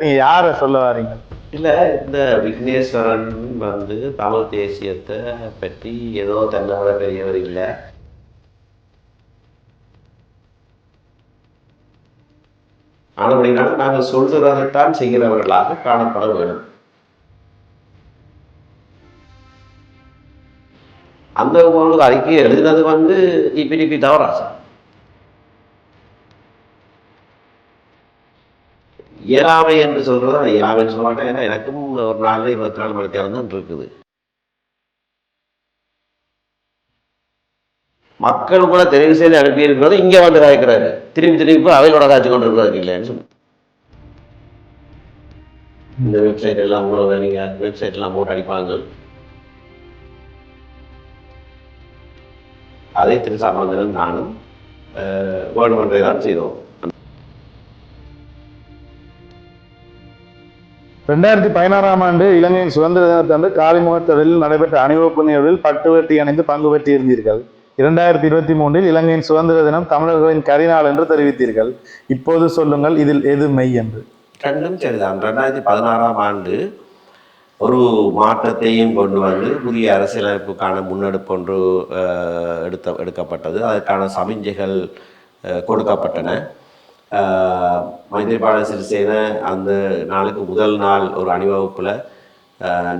நீங்க யாரை சொல்ல வரீங்க? இல்லை இந்த விக்னேஸ்வரன் வந்து தமிழ் தேசியத்தை பற்றி ஏதோ தன்னோட பெரியவர் இல்லை. ஆனபடினால நாங்கள் சொல்கிறதைத்தான் செய்கிறவர்களாக காணப்பட வேண்டும். அந்த ஒரு அறிக்கை எழுதினது வந்து இப்படி தவராசா இயலாமை என்று சொல்றது? அது இயலாமைன்னு சொல்ல மாட்டேன். ஏன்னா எனக்கும் ஒரு நாள் இருபத்தி நாலு மணி நேரம் தான் இருக்குது. மக்கள் கூட தெரிவு செய்து அனுப்பியிருக்கிறது இங்கே வந்து காய்க்கிறாரு. திரும்பி திரும்பி போய் அவையோட காய்ச்சி கொண்டு இருக்கிறாரு இல்லைன்னு சொல்லி இந்த வெப்சைட் எல்லாம் உங்களை நீங்க வெப்சைட் எல்லாம் போட்டு அடிப்பாங்க. அதை திரு சாமந்தனும் நானும் வேணுமென்றதை தான் செய்தோம். ரெண்டாயிரத்தி பதினாறாம் ஆண்டு இலங்கையின் சுதந்திர தினத்தன்று காலிமுகத்தொழில் நடைபெற்ற அணிவகுப்பு நிகழ்வில் பட்டு வெட்டி அணிந்து பங்கு பெற்றி இருந்தீர்கள் இரண்டாயிரத்தி இருபத்தி மூன்றில் இலங்கையின் சுதந்திர தினம் தமிழர்களின் கரிநாள் என்று தெரிவித்தீர்கள். இப்போது சொல்லுங்கள் இதில் எது மெய் என்று. ரெண்டும் சரிதான். ரெண்டாயிரத்தி பதினாறாம் ஆண்டு ஒரு மாற்றத்தையும் கொண்டு வந்து புதிய அரசியலமைப்புக்கான முன்னெடுப்பு ஒன்று எடுத்த எடுக்கப்பட்டது. அதற்கான சமிஞ்சைகள் கொடுக்கப்பட்டன. மைத்திரிபால சிறிசேன அந்த நாளுக்கு முதல் நாள் ஒரு அணிவகுப்பில்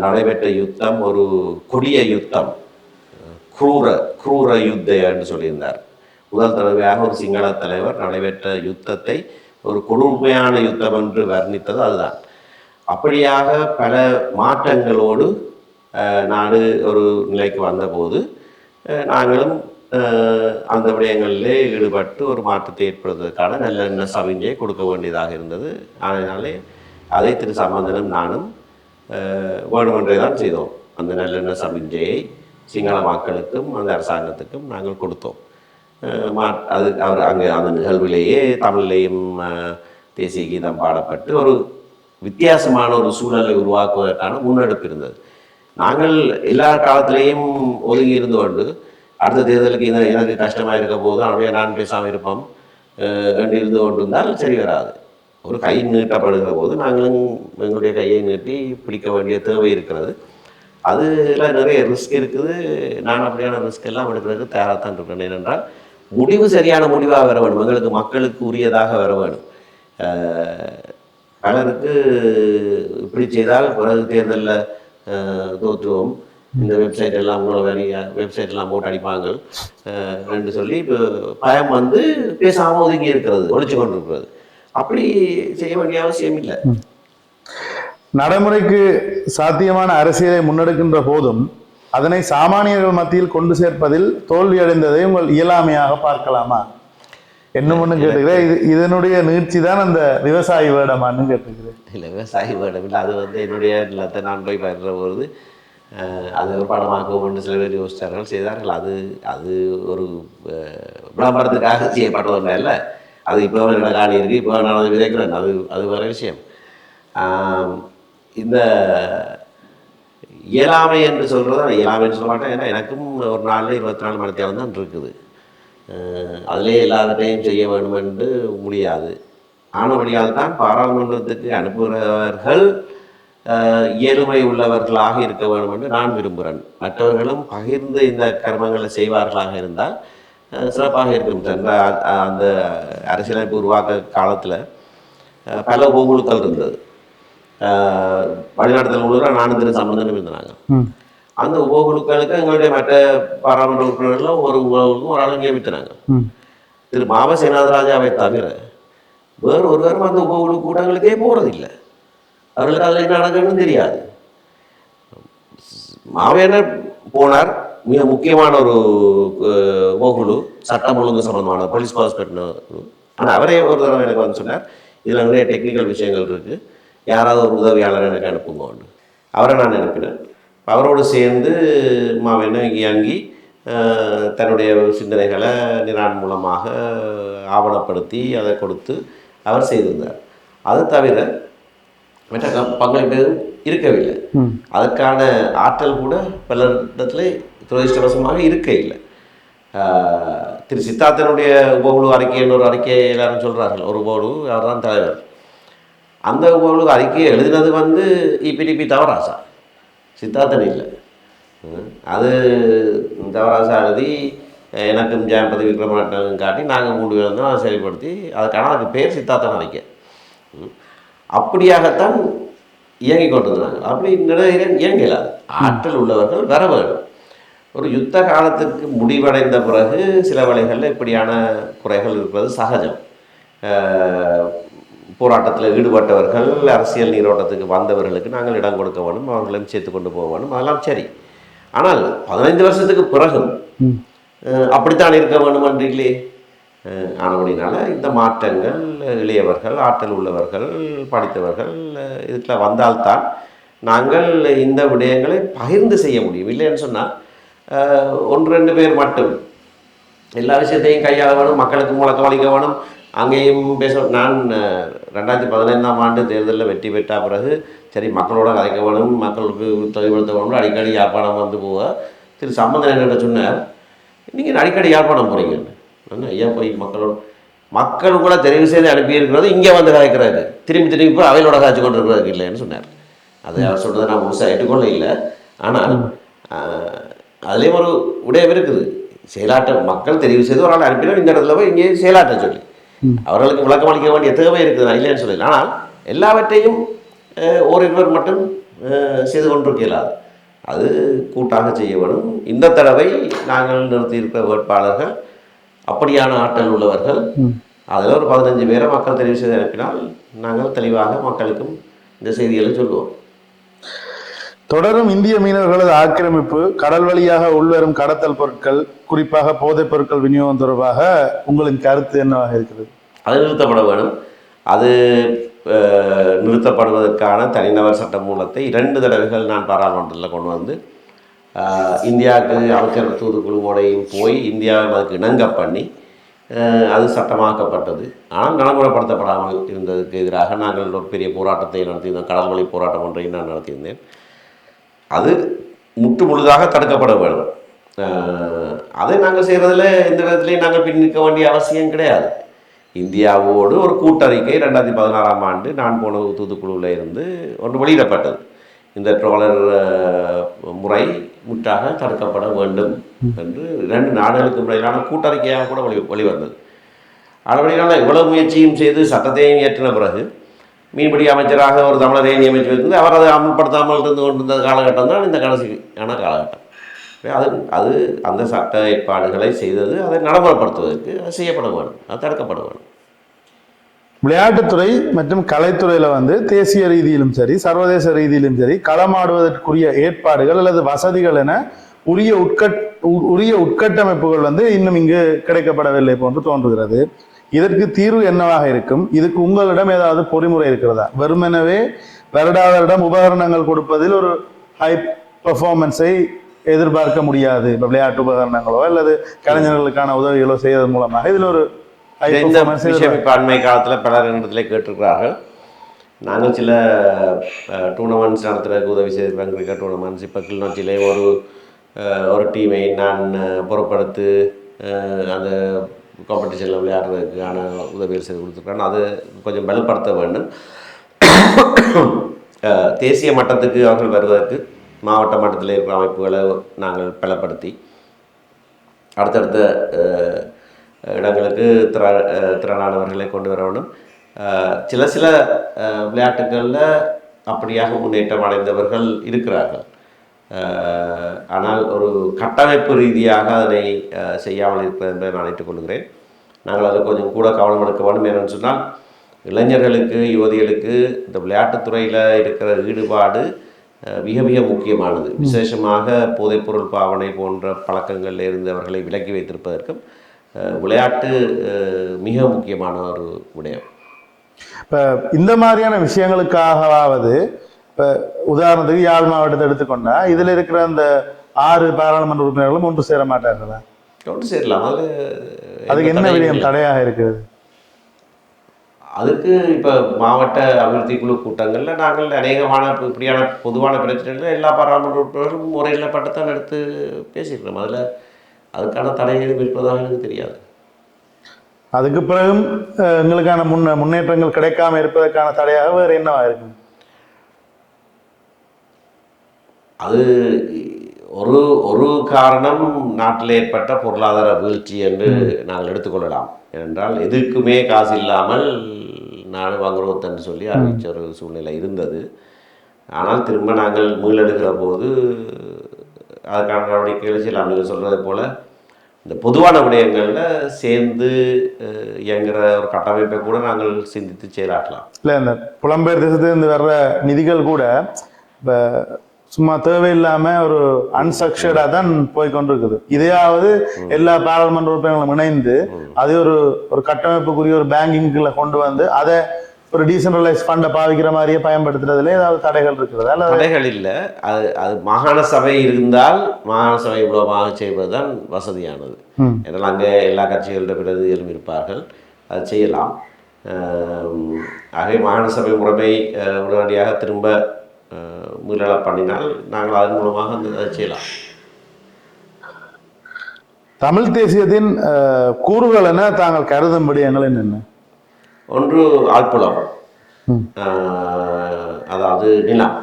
நடைபெற்ற யுத்தம் ஒரு கொடிய யுத்தம். குரூர குரூர யுத்த என்று சொல்லியிருந்தார். முதல் தடவையாக ஒரு சிங்கள தலைவர் நடைபெற்ற யுத்தத்தை ஒரு கொடுமையான யுத்தம் என்று வர்ணித்தது அதுதான். அப்படியாக பல மாற்றங்களோடு நாடு ஒரு நிலைக்கு வந்தபோது நாங்களும் அந்த விடயங்களிலே ஈடுபட்டு ஒரு மாற்றத்தை ஏற்படுவதற்கான நல்லெண்ண சமிஞ்சையை கொடுக்க வேண்டியதாக இருந்தது. அதனாலே அதை திரு சம்பந்தனும் நானும் வேணுமென்றே வேண்டுமென்றே தான் செய்தோம். அந்த நல்லெண்ண சமிஞ்சையை சிங்கள மக்களுக்கும் அந்த அரசாங்கத்துக்கும் நாங்கள் கொடுத்தோம். மா அது அவர் அங்கே அந்த நிகழ்விலேயே தமிழ்லேயும் தேசிய கீதம் பாடப்பட்டு ஒரு வித்தியாசமான ஒரு சூழலை உருவாக்குவதற்கான முன்னெடுப்பு இருந்தது. நாங்கள் எல்லா காலத்திலேயும் ஒதுங்கி இருந்து கொண்டு அடுத்த தேர்தலுக்கு இது எனக்கு கஷ்டமாக இருக்க போது அப்படியே நான் பேசாமல் இருப்போம். என்று இருந்து கொண்டிருந்தால் சரி வராது. ஒரு கை நீட்டப்படுகிற போது நாங்களும் எங்களுடைய கையை நீட்டி பிடிக்க வேண்டிய தேவை இருக்கிறது. அதில் நிறைய ரிஸ்க் இருக்குது. நான் அப்படியான ரிஸ்க் எல்லாம் எடுக்கிறதுக்கு தயாராகத்தான் தான் இருக்கேன் ஏனென்றால் முடிவு சரியான முடிவாக வர வேணும் எங்களுக்கு மக்களுக்கு உரியதாக வர வேணும் பலருக்கு இப்படி செய்தால் பிறகு தேர்தலில் தோற்றுவோம். இந்த வெப்சைட் எல்லாம் உங்களை வேலைய வெப்சைட் எல்லாம் போட்டு அடிப்பாங்க. என்று சொல்லி இப்போ பயம் வந்து பேசாமல் ஒதுங்கி இருக்கிறது ஒழிச்சு கொண்டு இருக்கிறது அப்படி செய்ய வேண்டிய அவசியம் இல்லை. நடைமுறைக்கு சாத்தியமான அரசியலை முன்னெடுக்கின்ற போதும் அதனை சாமானியர்கள் மத்தியில் கொண்டு சேர்ப்பதில் தோல்வியடைந்ததை உங்கள் இயலாமையாக பார்க்கலாமா? என்ன ஒன்று கேட்டுக்கிறேன்? இது இதனுடைய நீட்சி தான் அந்த விவசாயி வேடமான்னு கேட்டுக்கிறேன். இல்லை விவசாயி வேடம் இல்லை அது வந்து என்னுடைய நிலத்தை நான் போய் பயிர்ற பொழுது அது ஒரு படமாக்கவும் சில பேர் யோசிச்சார்கள் செய்தார்கள் அது அது ஒரு விளம்பரத்துக்காக செய்யப்பட்டது ஒன்று இல்லை அது இப்போ என்னோட காணி இருக்குது இப்போ நான் அதை விதைக்கிறேன் அது அது வேறு விஷயம் இந்த இயலாமை என்று சொல்கிறது இயலாமைன்னு சொல்ல மாட்டேன் ஏன்னா எனக்கும் ஒரு நாளில் இருபத்தி நாலு மணி தான் இருக்குது அதிலே எல்லாத்தையும் செய்ய வேண்டும் என்று முடியாது ஆனபடியால் தான் பாராளுமன்றத்துக்கு அனுப்புகிறவர்கள் இயலுமை உள்ளவர்களாக இருக்க வேண்டும் என்று நான் விரும்புகிறேன். மற்றவர்களும் பகிர்ந்து இந்த கர்மங்களை செய்வார்களாக இருந்தால் சிறப்பாக இருக்கும். அந்த அரசியலமைப்பு உருவாக்க காலத்தில் பல கோகுழுக்கள் இருந்தது. வழிநடத்தல் நானும் திரு சம்பந்தனும் இருந்தாங்க. அந்த உபகுழுக்களுக்கு எங்களுடைய மற்ற பாராளுமன்ற உறுப்பினர்களும் ஒரு உபகுழுக்கும் ஒரு ஆளை நியமித்தினாங்க திரு மாவ சேனாதராஜாவை தவிர வேறு ஒருவரும் அந்த உபகுழு கூட்டங்களுக்கே போகிறதில்லை அவர்களுக்கு அதில் என்ன நடக்குதுன்னு தெரியாது. மாவேனர் போனார். மிக முக்கியமான ஒரு அஹ், சட்டம் ஒழுங்கு சம்பந்தமான போலீஸ் பாஸ்பெட் ஆனால் அவரே ஒரு தடவை எனக்கு வந்து சொன்னார் இதில் நிறைய டெக்னிக்கல் விஷயங்கள் இருக்குது யாராவது ஒரு உதவியாளர் எனக்கு அனுப்புங்கன்னு. அவரை நான் அனுப்பினேன். அவரோடு சேர்ந்து மாவேனும் இயங்கி தன்னுடைய சிந்தனைகளை நிரான் மூலமாக ஆவணப்படுத்தி அதை கொடுத்து அவர் செய்திருந்தார். அது தவிர மற்ற பங்களிப்பு இருக்கவில்லை. அதற்கான ஆற்றல் கூட பல இடத்துல துரதிருஷ்டவசமாக இருக்க இல்லை திரு சித்தார்த்தனுடைய உபகுழு அறிக்கை என்ற ஒரு அறிக்கையை எல்லாரும் சொல்கிறார்கள் ஒரு உபகுழு அவர் தான் தலைவர். அந்த ஒரு அறிக்கையை எழுதினது வந்து இபிடிபி தவராசா. சித்தார்த்தன் இல்லை. அது தவராசா எழுதி எனக்கும் ஜெயபதி விக்ரமநாட்டனும் காட்டி நாங்கள் மூணு பேரும் தான் செயல்படுத்தி அதுக்கான அதுக்கு பேர் சித்தார்த்தன் அறிக்கை. அப்படியாகத்தான் இயங்கிக் கொண்டிருந்தாங்க அப்படி நிறைய இயங்கலாது. ஆற்றல் உள்ளவர்கள் வர வேண்டும். ஒரு யுத்த காலத்துக்கு முடிவடைந்த பிறகு சில வேளைகளில் இப்படியான குறைகள் இருப்பது சகஜம். போராட்டத்தில் ஈடுபட்டவர்கள் அரசியல் நீரோட்டத்துக்கு வந்தவர்களுக்கு நாங்கள் இடம் கொடுக்க வேணும் அவர்களையும் சேர்த்து கொண்டு போக வேணும் அதெல்லாம் சரி. ஆனால் பதினைந்து வருஷத்துக்கு பிறகும் அப்படித்தான் இருக்க வேண்டும் என்று இல்லையே அஹ், ஆனபடினால இந்த மாற்றங்கள் இளையவர்கள் ஆற்றல் உள்ளவர்கள் படித்தவர்கள் இதில் வந்தால்தான் நாங்கள் இந்த விடயங்களை பகிர்ந்து செய்ய முடியும். இல்லைன்னு சொன்னால் ஒன்று ரெண்டு பேர் மட்டும். எல்லா விஷயத்தையும் கையாள வேணும் மக்களுக்கு முழக்கம் அளிக்க வேணும். அங்கேயும் பேச நான் ரெண்டாயிரத்தி பதினைந்தாம் ஆண்டு தேர்தலில் வெற்றி பெற்ற பிறகு சரி மக்களோட கலைக்க வேணும் மக்களுக்கு தெளிவுபடுத்த வேணும் அடிக்கடி யாழ்ப்பாணம் வந்து போக திரு சம்பந்தன் என்ன சொன்னார் நீங்கள் அடிக்கடி யாழ்ப்பாணம் போகிறீங்கன்னு ஐயா போய் மக்களோட மக்கள் கூட தெரிவு செய்து அனுப்பியிருக்கிறது இங்கே வந்து கலைக்கிறாரு திரும்பி திரும்பி போய் அவையிலோட காய்ச்சி கொண்டு இருக்கிறதுக்கு இல்லைன்னு சொன்னார். அது அவர் சொல்றதை நான் முழுசாக ஏற்றுக்கொள்ள இல்லை ஆனால் அதுலேயும் ஒரு விடயம் இருக்குது. செயலாற்ற மக்கள் தெரிவு செய்து ஒரு ஆள் அனுப்பினா இந்த இடத்துல போய் இங்கே செயலாற்ற சொல்லி. அவர்களுக்கு விளக்கம் அளிக்க வேண்டிய தேவை இருக்குது. நான் இல்லைன்னு சொல்லல ஆனால் எல்லாவற்றையும் ஓரிருவர் மட்டும் செய்து கொண்டிருக்க இயலாது அது கூட்டாக செய்ய வேணும். இந்த தடவை நாங்கள் நிறுத்தியிருக்கிற வேட்பாளர்கள் அப்படியான ஆற்றல் உள்ளவர்கள். அதில் ஒரு பதினஞ்சு பேரை மக்கள் தெரிவு செய்து அனுப்பினால் நாங்கள் தெளிவாக மக்களுக்கும் இந்த செய்திகளை சொல்லுவோம் தொடரும் இந்திய மீனவர்களது ஆக்கிரமிப்பு கடல் வழியாக உள்வரும் கடத்தல் பொருட்கள் குறிப்பாக போதைப் பொருட்கள் விநியோகம் தொடர்பாக உங்களின் கருத்து என்னவாக இருக்கிறது? அது நிறுத்தப்பட வேணும் அது நிறுத்தப்படுவதற்கான தனிநபர் சட்ட மூலத்தை இரண்டு தடவைகள் நான் பாராளுமன்றத்தில் கொண்டு வந்து இந்தியாவுக்கு அமைச்சர் தூதுக்குழுவோடையும் போய் இந்தியாவை அதுக்கு இணங்க பண்ணி அது சட்டமாக்கப்பட்டது. ஆனால் நடைமுறைப்படுத்தப்படாமல் இருந்ததுக்கு எதிராக நாங்கள் ஒரு பெரிய போராட்டத்தை நடத்தியிருந்தோம். கடல்வழி போராட்டம் ஒன்றையும் நான் நடத்தியிருந்தேன். அது முற்று முழுதாக தடுக்கப்பட வேண்டும். அதை நாங்கள் செய்கிறதுல எந்த விதத்துலையும் நாங்கள் பின் நிற்க வேண்டிய அவசியம் கிடையாது. இந்தியாவோடு ஒரு கூட்டறிக்கை ரெண்டாயிரத்தி பதினாறாம் ஆண்டு நான் போன தூத்துக்குழுவில் இருந்து ஒன்று வெளியிடப்பட்டது. இந்த ட்ரோலர் முறை முற்றாக தடுக்கப்பட வேண்டும் என்று இரண்டு நாடுகளுக்கு இடையிலான கூட்டறிக்கையாக கூட வழி வெளிவந்தது. அதுபடினால இவ்வளவு முயற்சியும் செய்து சட்டத்தையும் இயற்றின பிறகு மீன்பிடி அமைச்சராக ஒரு தமிழரை நியமித்து அவர் அதை அமல்படுத்தாமல் இருந்து கொண்டிருந்த காலகட்டம் தான் இந்த கடைசியான காலகட்டம். அது அது அந்த சட்ட ஏற்பாடுகளை செய்தது அதை நடைமுறைப்படுத்துவதற்கு அது செய்யப்பட வேண்டும் அது தடுக்கப்பட வேண்டும். விளையாட்டுத்துறை மற்றும் கலைத்துறையில வந்து தேசிய ரீதியிலும் சரி சர்வதேச ரீதியிலும் சரி களமாடுவதற்குரிய ஏற்பாடுகள் அல்லது வசதிகள் என உரிய உட்கட் உரிய உட்கட்டமைப்புகள் வந்து இன்னும் இங்கு கிடைக்கப்படவில்லை போன்று தோன்றுகிறது. இதற்கு தீர்வு என்னவாக இருக்கும்? இதுக்கு உங்களிடம் ஏதாவது பொறிமுறை இருக்கிறதா? வெறுமெனவே வருடா வருடம் உபகரணங்கள் கொடுப்பதில் ஒரு ஹை பெர்ஃபார்மன்ஸை எதிர்பார்க்க முடியாது. இப்போ விளையாட்டு உபகரணங்களோ அல்லது கலைஞர்களுக்கான உதவிகளோ செய்வதன் மூலமாக இதில் ஒரு இந்த விஷயம் இப்போ அண்மை காலத்தில் பலர் இடத்துல கேட்டிருக்கிறார்கள். நாங்கள் சில டூர்னமெண்ட்ஸ் நடத்துறதுக்கு உதவி செய்திருக்கிறோம் கிரிக்கெட் டூர்னமெண்ட்ஸ் இப்போ கிளிநொச்சியிலே ஒரு ஒரு டீமை நான் புறப்படுத்து அந்த காம்படிஷனில் விளையாடுறதுக்கான உதவிகள் செய்து கொடுத்துருக்கேன் அது கொஞ்சம் பலப்படுத்த வேண்டும். தேசிய மட்டத்துக்கு அவர்கள் வருவதற்கு மாவட்ட மட்டத்தில் இருக்கிற அமைப்புகளை நாங்கள் பலப்படுத்தி அடுத்தடுத்த இடங்களுக்கு திற திறனானவர்களை கொண்டு வர வேண்டும் அஹ், சில சில விளையாட்டுகளில் அப்படியாக முன்னேற்றம் அடைந்தவர்கள் இருக்கிறார்கள். ஆனால் ஒரு கட்டமைப்பு ரீதியாக அதனை செய்யாமல் இருப்பது என்பதை நான் ஏற்றுக்கொள்கிறேன் நாங்கள் அதை கொஞ்சம் கூட கவனம் எடுக்க வேண்டும் ஏன்னு சொன்னால் இளைஞர்களுக்கு யுவதிகளுக்கு இந்த விளையாட்டுத்துறையில் இருக்கிற ஈடுபாடு மிக மிக முக்கியமானது. விசேஷமாக போதைப்பொருள் பாவனை போன்ற பழக்கங்களில் இருந்து அவர்களை விலக்கி வைத்திருப்பதற்கும் விளையாட்டு மிக முக்கியமான ஒரு விடயம். இப்ப இந்த மாதிரியான விஷயங்களுக்காகவாவது இப்ப உதாரணத்துக்கு யாழ் மாவட்டத்தை எடுத்துக்கொண்டா இதுல இருக்கிற அந்த ஆறு பாராளுமன்ற உறுப்பினர்களும் ஒன்று சேர மாட்டார்களா? ஒன்று சேரலாம். அது அதுக்கு என்ன விடயம். தடையாக இருக்கிறது? அதுக்கு இப்போ மாவட்ட அபிவிருத்தி குழு கூட்டங்களில் நாங்கள் அநேகமான இப்ப இப்படியான பொதுவான பிரச்சனைகளை எல்லா பாராளுமன்ற உறுப்பினர்களும் முறையில் பட்டத்தான் எடுத்து பேசியிருக்கிறோம். அதில் அதுக்கான தடை எதுவும் இருப்பதாக எனக்கு தெரியாது. அதுக்கு பிறகும் எங்களுக்கான முன்ன முன்னேற்றங்கள் கிடைக்காம இருப்பதற்கான தடையாக வேறு என்னவா இருக்கும்? அது ஒரு ஒரு காரணம் நாட்டில் ஏற்பட்ட பொருளாதார வீழ்ச்சி என்று நாங்கள் எடுத்துக்கொள்ளலாம். ஏனென்றால் எதுக்குமே காசு இல்லாமல் நாடு வாங்குறோம் என்று சொல்லி அறிவிச்ச ஒரு சூழ்நிலை இருந்தது. ஆனால் திரும்ப நாங்கள் மீளெடுக்கிற போது அதுக்கான நடவடிக்கைகள் செய்யலாம். நீங்கள் சொல்கிறது போல் இந்த பொதுவான விடயங்களில் சேர்ந்து அஹ், இயங்குகிற ஒரு கட்டமைப்பை கூட நாங்கள் சிந்தித்து செயலாற்றலாம். இல்லை இந்த புலம்பெயர் தேசத்திலிருந்து வர்ற நிதிகள் கூட இப்போ சும்மா தேவையில்லாம ஒரு அன்ஸ்ட்ரக்சர்டாக தான் போய் கொண்டிருக்குது. இதையாவது எல்லா பாராளுமன்ற உறுப்பினர்களும் இணைந்து அது ஒரு ஒரு கட்டமைப்புக்குரிய ஒரு பேங்கிங்குள்ள கொண்டு வந்து அதை ஒரு டீசென்ட்ரலைஸ் ஃபண்டை பாவிக்கிற மாதிரியே பயன்படுத்துறதுல ஏதாவது தடைகள் இருக்கிறதா? அல்லது தடைகள் இல்லை. அது அது மாகாண சபை இருந்தால் மாகாண சபை மூலமாக செய்வது தான் வசதியானது. ஏன்னால் அங்கே எல்லா கட்சிகளோட பிரதிநிதிகளும் இருப்பார்கள். அது செய்யலாம். ஆகவே மாகாண சபை முறைமை உடனடியாக திரும்ப அஹ், மீள பண்ணினால் நாங்கள் அதன் மூலமாக அதை செய்யலாம். தமிழ் தேசியத்தின் கூறுகள் என தாங்கள் கருதும் விடயங்கள் என்னென்ன? ஒன்று ஆழ்புலம் அதாவது நிலம்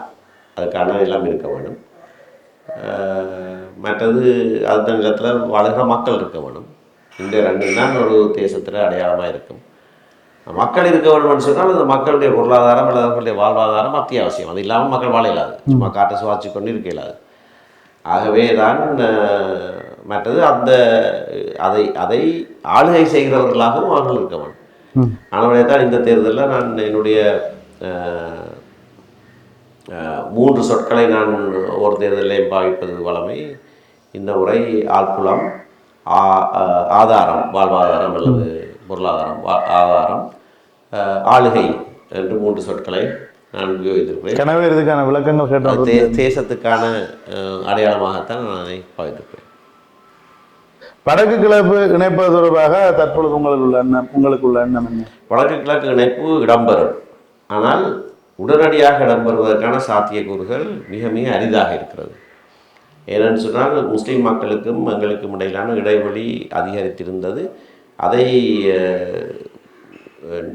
அதுக்கான நிலம் இருக்க வேண்டும். மற்றது அந்த நிலத்தில் வாழ்கிற மக்கள் இருக்க வேணும் இந்த ரெண்டும் தான் ஒரு தேசத்தில் அடையாளமாக இருக்கும். மக்கள் இருக்க வேணும்னு சொன்னால் அந்த மக்களுடைய பொருளாதாரம் அல்லது அவர்களுடைய வாழ்வாதாரம் அத்தியாவசியம். அது இல்லாமல் மக்கள் வாழ இயலாது. சும்மா காற்றை சுவாசி கொண்டு இருக்க இயலாது. ஆகவே தான் மற்றது அந்த அதை அதை ஆளுகை செய்கிறவர்களாகவும் அவர்கள் இருக்க வேண்டும். ஆனவனே தான் இந்த தேர்தலில் நான் என்னுடைய மூன்று சொற்களை நான் ஒவ்வொரு தேர்தலையும் பாவிப்பது வழமை இந்த முறை ஆழ்குளம் ஆ- அஹ், ஆதாரம் வாழ்வாதாரம் அல்லது பொருளாதாரம் ஆதாரம் ஆளுகை என்று மூன்று சொற்களை நான் உபயோகித்திருக்கிறேன். கனவே இதுக்கான விளக்கங்கள் தேசத்துக்கான அடையாளமாகத்தான் நான் அதை பாவித்திருக்கிறேன். வடக்கு கிழக்கு இணைப்பது தொடர்பாக தற்பொழுது உங்களுக்கு உள்ள எண்ணம் உங்களுக்கு உள்ள எண்ணம் என்ன? வடக்கு கிழக்கு இணைப்பு இடம்பெறும். ஆனால் உடனடியாக இடம்பெறுவதற்கான சாத்தியக்கூறுகள் மிக மிக அரிதாக இருக்கிறது. ஏனென்று சொன்னால் முஸ்லீம் மக்களுக்கும் எங்களுக்கும் இடையிலான இடைவெளி அதிகரித்திருந்தது. அதை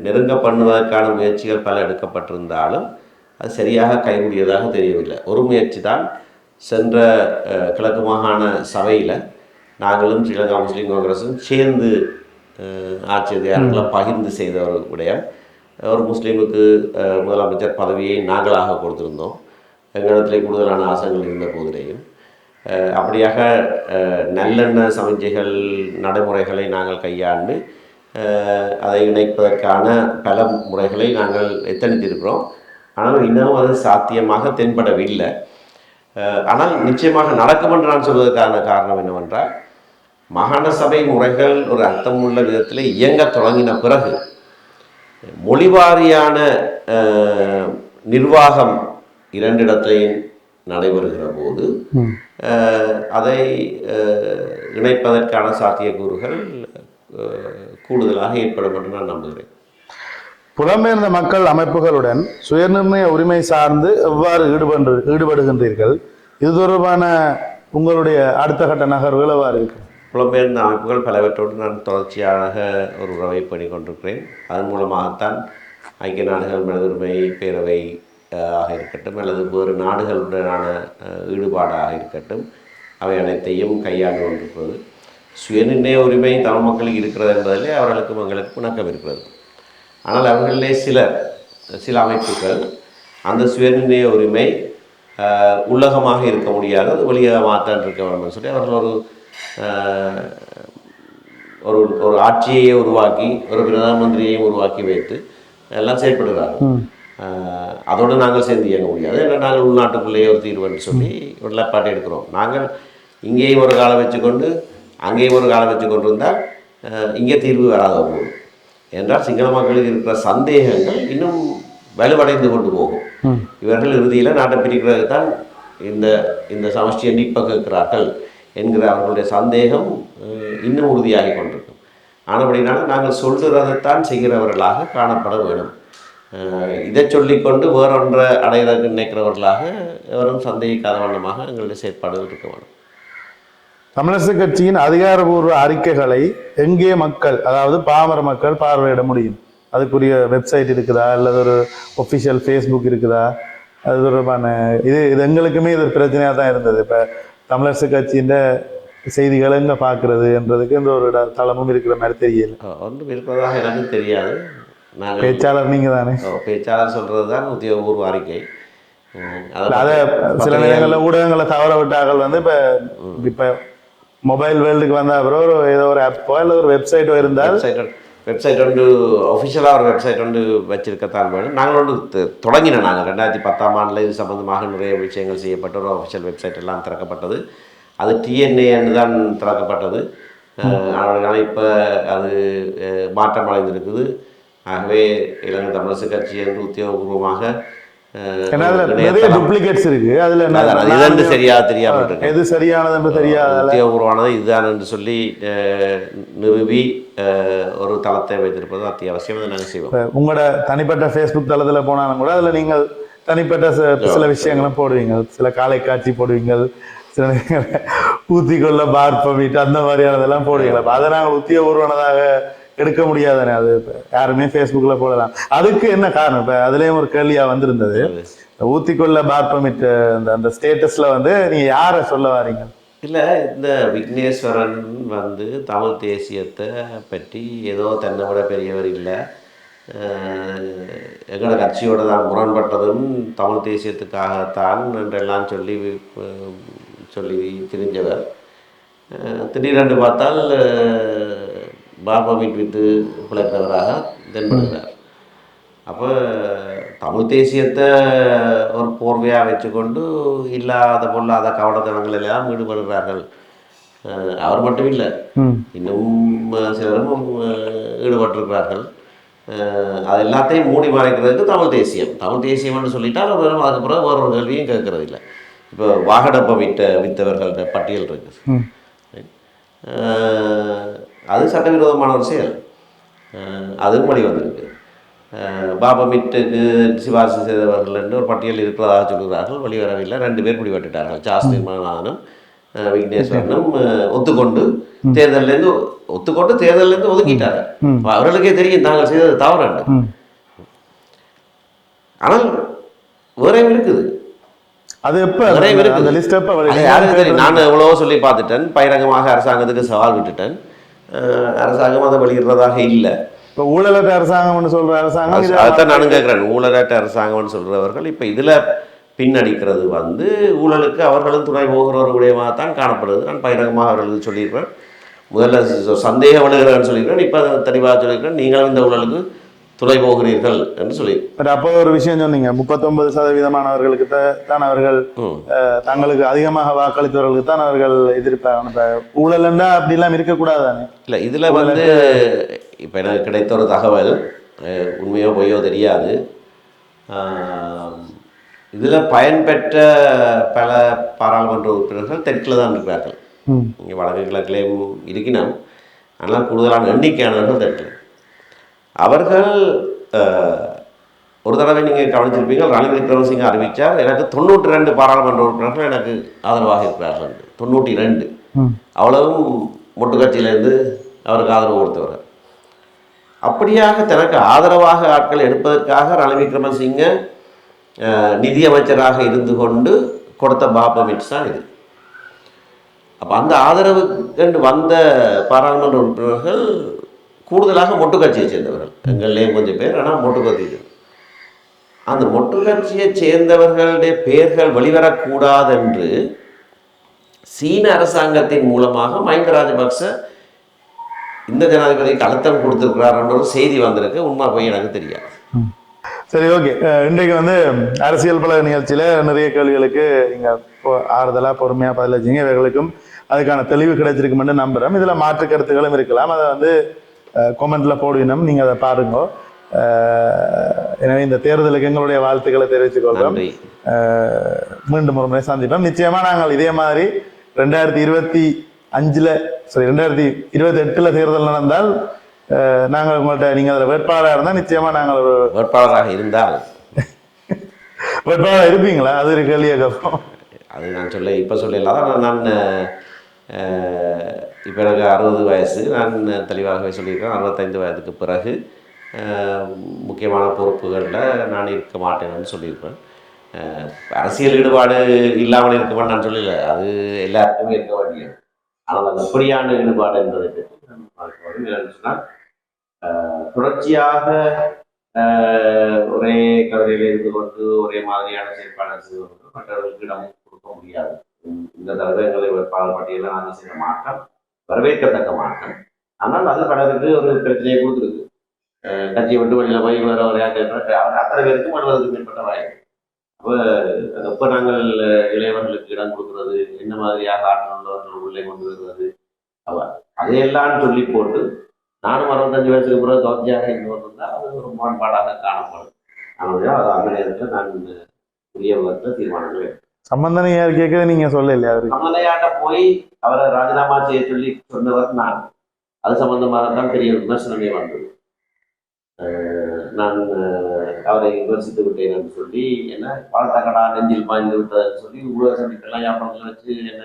நெருங்க பண்ணுவதற்கான முயற்சிகள் பல எடுக்கப்பட்டிருந்தாலும் அது சரியாக கைகூடியதாக தெரியவில்லை. ஒரு முயற்சி தான் சென்ற கிழக்கு மாகாண சபையில் நாங்களும் ஸ்ரீலங்கா முஸ்லீம் காங்கிரஸும் சேர்ந்து ஆட்சி அதிகாரங்களை பகிர்ந்து செய்த ஒரு விடயம். ஒரு முஸ்லீமுக்கு முதலமைச்சர் பதவியை நாங்களாக கொடுத்திருந்தோம். எங்களிடத்திலே கூடுதலான ஆசைகள் இருந்த போதிலேயும். அப்படியாக நல்லெண்ண சமிஞ்சைகள் நடைமுறைகளை நாங்கள் கையாண்டு அதை இணைப்பதற்கான பல முறைகளை நாங்கள் எத்தனித்திருக்கிறோம். ஆனால் இன்னமும் அது சாத்தியமாக தென்படவில்லை. ஆனால் நிச்சயமாக நடக்கும் என்று நான் சொல்வதற்கான காரணம் என்னவென்றால் மாகாண சபை முறைகள் ஒரு அர்த்தமுள்ள விதத்தில் இயங்க தொடங்கின பிறகு மொழிவாரியான நிர்வாகம் இரண்டு இடத்திலையும் நடைபெறுகிற போது அதை இணைப்பதற்கான சாத்தியக்கூறுகள் கூடுதலாக ஏற்படும் என்று நான் நம்புகிறேன். புலம்பெயர்ந்த மக்கள் அமைப்புகளுடன் சுயநிர்ணய உரிமை சார்ந்து எவ்வாறு ஈடுபடு ஈடுபடுகின்றீர்கள்? இது தொடர்பான உங்களுடைய அடுத்த கட்ட நகர்வுகள் எவ்வாறு இருக்கு? புலம்பெயர்ந்த அமைப்புகள் பலவற்றோடு நான் தொடர்ச்சியாக ஒரு உறவை பண்ணி கொண்டிருக்கிறேன் அதன் மூலமாகத்தான் ஐக்கிய நாடுகள் மனிதுரிமை பேரவை ஆக இருக்கட்டும் அல்லது வேறு நாடுகளுடனான ஈடுபாடாக இருக்கட்டும் அவை அனைத்தையும் கையாண்டு கொண்டிருக்கிறது. சுயநிர்ணய உரிமை தமிழ் மக்களுக்கு இருக்கிறது என்பதிலே அவர்களுக்கும் எங்களுக்கு இணக்கம் இருக்கிறது. ஆனால் அவர்களிலே சில சில அமைப்புகள் அந்த சுயநிர்ணய உரிமை உள்ளகமாக இருக்க முடியாது அது வெளியகமாகத்தான் இருக்க வேண்டும் சொல்லி அவர்கள் ஒரு ஒரு ஒரு ஆட்சியையே உருவாக்கி ஒரு பிரதம மந்திரியையும் உருவாக்கி வைத்து எல்லாம் செயல்படுகிறார்கள். அதோடு நாங்கள் சேர்ந்து இயங்க முடியாது. ஏன்னா நாங்கள் உள்நாட்டுக்குள்ளேயே ஒரு தீர்வுன்னு சொல்லி ஒரு நிலப்பாட்டை எடுக்கிறோம். நாங்கள் இங்கேயும் ஒரு காலம் வச்சுக்கொண்டு அங்கேயும் ஒரு காலம் வச்சு கொண்டு இருந்தால் இங்கே தீர்வு வராத போகும் என்றால் சிங்கள மக்களுக்கு இருக்கிற சந்தேகங்கள் இன்னும் வலுவடைந்து கொண்டு போகும். இவர்கள் இறுதியில் நாட்டை பிரிக்கிறது தான் இந்த இந்த சமஷ்டியை நீப்ப கேட்கிறார்கள். என்கிற அவர்களுடைய சந்தேகம் இன்னும் உறுதியாகி கொண்டிருக்கும். ஆனபடினால நாங்கள் சொல்கிறதைத்தான் செய்கிறவர்களாக காணப்பட வேண்டும். இதை சொல்லிக்கொண்டு வேறொன்றை அடைவதற்கு நினைக்கிறவர்களாக எவரும் சந்தேகிக்காத வண்ணமாக எங்களுடைய செயற்பாடுகள் இருக்க வேண்டும். தமிழரசு கட்சியின் அதிகாரபூர்வ அறிக்கைகளை எங்கே மக்கள் அதாவது பாமர மக்கள் பார்வையிட முடியும்? அதுக்குரிய வெப்சைட் இருக்குதா? அல்லது ஒரு ஒஃபிஷியல் ஃபேஸ்புக் இருக்குதா? அது தொடர்பான இது இது எங்களுக்குமே இது பிரச்சனையாக தான் இருந்தது. இப்போ தமிழரசு கட்சியின் செய்திகளை எங்கே பார்க்குறதுன்றதுக்கு இந்த ஒரு தளமும் இருக்கிற மாதிரி தெரியல. ஒன்றும் இருக்கிறதாக எனக்கு தெரியாது. பேச்சாளர் நீங்கள் தானே? பேச்சாளர் சொல்கிறது தான் உத்தியோகபூர்வ அறிக்கை. அதை சில நேரங்களில் ஊடகங்களை தவற விட்டார்கள் வந்து இப்போ இப்போ மொபைல் வேர்ல்டுக்கு வந்த அப்புறம் ஒரு ஏதோ ஒரு ஆப்போ இல்லை ஒரு வெப்சைட்டோ இருந்தால் வெப்சைட் ஒன்று ஒஃபிஷியலாக ஒரு வெப்சைட் ஒன்று வச்சிருக்கத்தான் வேணும். நாங்கள் ஒன்று தொடங்கினோம் நாங்கள். ரெண்டாயிரத்தி பத்தாம் ஆண்டில் இது சம்பந்தமாக நிறைய விஷயங்கள் செய்யப்பட்ட ஒரு ஒஃபிஷியல் வெப்சைட் எல்லாம் திறக்கப்பட்டது. அது டிஎன்ஏன்னு தான் திறக்கப்பட்டது. அஹ், ஆனால் இப்போ அது மாற்றம் அடைந்திருக்குது ஆகவே இலங்கை தமிழரசு கட்சி என்று உத்தியோகபூர்வமாக நிறைய டூப்ளிகேட்ஸ் இருக்கு. அதில் அது இதென்று சரியா தெரியாமல் இருக்கு. எது சரியானதுன்னு தெரியாத உத்தியோகபூர்வமானது இதுதான் சொல்லி நிறுவி ஒரு தளத்தை வைத்திருப்பது அத்தியாவசியம். அதை நாங்கள் செய்வோம். உங்களோட தனிப்பட்ட ஃபேஸ்புக் தளத்தில் போனாலும் கூட அதில் நீங்கள் தனிப்பட்ட சில விஷயங்களும் போடுவீங்க சில காலை காட்சி போடுவீங்க சில நேரங்கள்ல ஊத்திக்கொள்ள பார்ப்பமிட்டு அந்த மாதிரியானதெல்லாம் போடுவீங்க அப்ப அதை நாங்கள் உத்தியோகபூர்வமானதாக எடுக்க முடியாதானே? அது இப்ப யாருமே ஃபேஸ்புக்கில் போடலாம். அதுக்கு என்ன காரணம்? இப்போ அதுலேயும் ஒரு கேள்வியாக வந்திருந்தது. ஊத்திக்கொள்ள பார்ப்பமிட் அந்த அந்த ஸ்டேட்டஸில் வந்து நீங்கள் யாரை சொல்ல வாரீங்க? இல்லை இந்த விக்னேஸ்வரன் வந்து தமிழ் தேசியத்தை பற்றி ஏதோ தன்னை விட பெரியவர் இல்லை. எங்களோட கட்சியோட தான் முரண்பட்டதும் தமிழ் தேசியத்துக்காகத்தான் என்றெல்லாம் சொல்லி சொல்லி திரிஞ்சவர். திடீரென்று பார்த்தால் பாபா மீட் வித்து பிழைக்கிறவராக தென்படுகிறார் அப்போ தமிழ் தேசியத்தை ஒரு போர்வையாக வச்சுக்கொண்டு இல்லாத பொல்லாத கவனத்தனங்கள் எல்லாம் ஈடுபடுகிறார்கள். அவர் மட்டும் இல்லை இன்னும் சிலரும் ஈடுபட்டிருக்கிறார்கள். அது எல்லாத்தையும் மூடி மறைக்கிறதுக்கு தமிழ் தேசியம். தமிழ் தேசியம்னு சொல்லிட்டால் வெறும் அதுக்கு பிறகு ஒரு கேள்வியும் கேட்கறது இல்லை இப்போ வாகடப்பை விட்ட வித்தவர்கள்ட்ட பட்டியல் இருக்குது அது சட்டவிரோதமான ஒரு செயல் அதுவும் வந்திருக்கு. பாபா மிட்டுக்கு சிபாரிசு செய்தவர்கள் என்று ஒரு பட்டியல் இருக்கிறதாக சொல்கிறார்கள். வெளிவரவில்லை. ரெண்டு பேர் பிடிபட்டுட்டார்கள் சாஸ் நிர்மலநாதனும் விக்னேஸ்வரனும் ஒத்துக்கொண்டு தேர்தல்லேருந்து ஒத்துக்கொண்டு தேர்தல்லேருந்து ஒதுக்கிட்டாங்க அவர்களுக்கே தெரியும் தாங்கள் செய்தது தவறு ம். ஆனால் வேறையும் இருக்குது. அது எப்போ? அந்த இருக்குது. நான் எவ்வளவோ சொல்லி பார்த்துட்டேன். பகிரங்கமாக அரசாங்கத்துக்கு சவால் விட்டுட்டேன். அரசாங்கம் அதை வெளியிடுறதாக இல்லை. இப்போ ஊழலற்ற அரசாங்கம்னு சொல்ற அரசாங்கம் அதைத்தான் நானும் கேட்குறேன் ஊழலற்ற அரசாங்கம்னு சொல்கிறவர்கள் இப்போ இதில் பின்னடிக்கிறது வந்து ஊழலுக்கு அவர்களும் துணை போகிற ஒரு விடயமாக தான் காணப்படுது. நான் பகிரங்கமாக அவர்களுக்கு சொல்லியிருக்கிறேன் முதல்ல சந்தேகம் விழுகிறேன்னு சொல்லியிருக்கிறேன். இப்போ தெளிவாக சொல்லியிருக்கிறேன். நீங்களும் இந்த ஊழலுக்கு துணை போகிறீர்கள் என்று சொல்லி. பட் அப்போ ஒரு விஷயம் சொன்னீங்க. முப்பத்தொன்பது சதவீதமானவர்களுக்கு தான் அவர்கள் தங்களுக்கு அதிகமாக வாக்களித்தவர்களுக்கு தான் அவர்கள் எதிர்ப்பாங்க இப்ப ஊழல்ண்டா அப்படிலாம் இருக்கக்கூடாது தானே இல்லை இதில் வந்து இப்போ எனக்கு கிடைத்த ஒரு தகவல் உண்மையோ பொய்யோ தெரியாது. இதில் பயன்பெற்ற பல பாராளுமன்ற உறுப்பினர்கள் தெற்கில் தான் இருக்கிறார்கள். இங்கே வடக்கு கிழக்கிலேயும் இருக்கினோம். ஆனால் கூடுதலான எண்ணிக்கையானவர்கள் தெற்கில். அவர்கள் ஒரு தடவை நீங்கள் கவனிச்சிருப்பீங்க ரணில் விக்ரமசிங்க அறிவித்தார் எனக்கு தொண்ணூற்றி ரெண்டு பாராளுமன்ற உறுப்பினர்கள் எனக்கு ஆதரவாக இருக்கிறார்கள். தொண்ணூற்றி ரெண்டு அவ்வளவும் மொட்டு கட்சியிலேருந்து அவருக்கு ஆதரவு கொடுத்தவர். அப்படியாக தனக்கு ஆதரவாக ஆட்கள் எடுப்பதற்காக ரணில் விக்ரமசிங்க நிதியமைச்சராக இருந்து கொண்டு கொடுத்த பாப்பமிட்ஸ் தான் இது. அப்போ அந்த ஆதரவு கண்டு வந்த பாராளுமன்ற உறுப்பினர்கள் கூடுதலாக மொட்டு கட்சியை சேர்ந்தவர்கள். எங்கள்லேயும் கொஞ்சம் பேர் ஆனால் மொட்டு கட்சி அந்த மொட்டு கட்சியை சேர்ந்தவர்களுடைய பெயர்கள் வெளிவரக்கூடாது என்று சீன அரசாங்கத்தின் மூலமாக மஹிந்த ராஜபக்ச இந்த ஜனாதிபதிக்கு அழுத்தம் கொடுத்துருக்கிறார்ன்ற ஒரு செய்தி வந்திருக்கு. உண்மை போய் எனக்கு தெரியாது. சரி ஓகே. இன்றைக்கு வந்து அரசியல் பல நிகழ்ச்சியில நிறைய கேள்விகளுக்கு நீங்கள் ஆறுதலாக ஆறுதலா பொறுமையா பதிலளிச்சீங்க. இவர்களுக்கும் அதுக்கான தெளிவு கிடைச்சிருக்குமென்று நம்புகிறோம் இதில் மாற்று கருத்துகளும் இருக்கலாம். அதை வந்து கொமெண்ட்ல போடுவினோம். நீங்க அதை பாருங்க. எனவே இந்த தேர்தலுக்கு எங்களுடைய வாழ்த்துக்களை தெரிவித்துக் கொள்றோம் நன்றி. அஹ், மீண்டும் ஒரு முறை சந்திப்போம். நிச்சயமா நாங்கள் இதே மாதிரி ரெண்டாயிரத்தி இருபத்தி அஞ்சுல சாரி ரெண்டாயிரத்தி இருபத்தி எட்டுல தேர்தல் நடந்தால் நாங்கள் உங்கள்கிட்ட நீங்க அதில் வேட்பாளராக இருந்தால் நிச்சயமா நாங்கள் ஒரு வேட்பாளராக இருந்தால். வேட்பாளராக இருப்பீங்களா? அது ஒரு கேள்வியை கேட்போம். அது நான் சொல்ல இப்போ சொல்லலாம் நான் பிறகு இப்போ எனக்கு அறுபது வயசு. நான் தெளிவாகவே சொல்லியிருக்கேன் அறுபத்தைந்து வயதுக்கு பிறகு முக்கியமான பொறுப்புகளில் நான் இருக்க மாட்டேன்னு சொல்லியிருப்பேன். அரசியல் ஈடுபாடு இல்லாமல் இருக்க நான் சொல்லல. அது எல்லாருக்குமே இருக்க வேண்டியது. ஆனால் அது எப்படியான ஈடுபாடு என்பதை பற்றி நான் பார்க்க சொன்னால், தொடர்ச்சியாக ஒரே கவிதையில் இருந்து கொண்டு ஒரே மாதிரியான செயற்பாடு செய்து கொண்டு மற்றவர்களுக்கு நம்ம கொடுக்க முடியாது. இந்த- இந்த தடவை எங்களை வேட்பாளர் பட்டியலில் நாங்கள் செய்ய மாட்டோம். வரவேற்கத்தக்க மாற்றம் ஆனால் அது பலருக்கு ஒரு பிரச்சனையை கொடுத்துருக்கு. கட்சி விட்டு வழியில் போய் வர ஒரு அவர் அத்தனை பேருக்கும் வருவதற்கு மேற்பட்ட வாய்ப்பு அப்போ எப்போ நாங்கள் இளையவர்களுக்கு இடம் கொடுக்கறது என்ன மாதிரியாக ஆற்றல் உள்ளவர்கள் உள்ளே கொண்டு வருவது? அவர் அதையெல்லாம் சொல்லி போட்டு நானும் அறுபத்தஞ்சு வயசுக்கு பிறகு தொடர்ச்சியாக இங்கே வந்திருந்தால் அது ஒரு முரண்பாடாக காணப்படும். அதனால அது அந்த நேரத்தில் நான் புதிய விதத்தில் தீர்மானங்கள் எடுத்தேன். சம்பந்தனை யார் கேட்கறது நீங்க சொல்ல இல்லையா அவருக்கு போய் அவரை ராஜினாமா செய்ய சொல்லி சொன்னவர் நான். அது சம்பந்தமாக தான் பெரிய விமர்சனமே வந்தது. நான் அவரை விமர்சித்து விட்டேன் என்று சொல்லி என்ன வாழ்த்தக்கடா நெஞ்சில் பாய்ந்து விட்டதுன்னு சொல்லி ஊழல் சந்திப்பெல்லாம் ஞாபகத்தில் வச்சு என்ன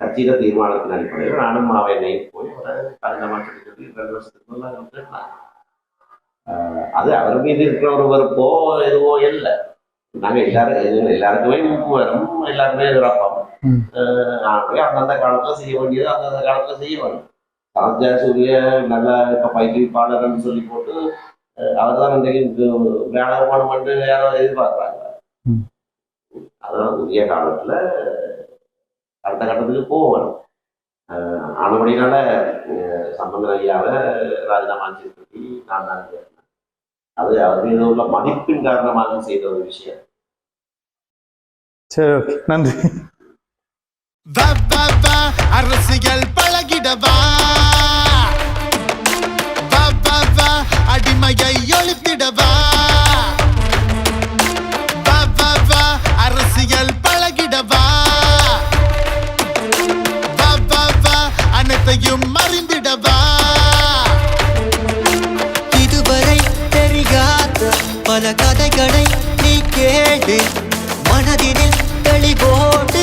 கட்சியில தீர்மானத்தின் அடிப்படையில் நானும் மாவையனை போய் அவரை ராஜினாமா சொல்லி சொல்லி ரெண்டு வருஷத்துக்குள்ள அது அவர் மீது இருக்கிற ஒரு வெறுப்போ எதுவோ இல்லை. நாங்க எல்லாரும் எல்லாருக்குமே வரும் எல்லாருமே இறப்போம் ம். அஹ் ஆகவே அந்தந்த காலத்துல செய்ய வேண்டியது அந்தந்த காலத்துல செய்ய வேணும் ராஜா சூரிய நல்ல இப்ப பயிற்றுவிப்பாளர்னு சொல்லி போட்டு அவர் தான் இன்றைக்கு வேணாம் வந்து யாரோ எதிர்பார்க்குறாங்க. அதான் உரிய காலத்துல அடுத்த கட்டத்துக்கு போகணும் ஆனபடினால சம்பந்த ஐயாவை ராஜினாமா சொல்லி நான் தான். அது அவர் மீது உள்ள மதிப்பின் காரணமாக செய்த ஒரு விஷயம். சரி ஓகே நன்றி. அரசியல் பழகிடவா? அடிமையை ஒழித்திடவா? அரசியல் பழகிடவா? அனைத்தையும் பல கதைகளை நீ கேடு மனதினில் தெளிவோடு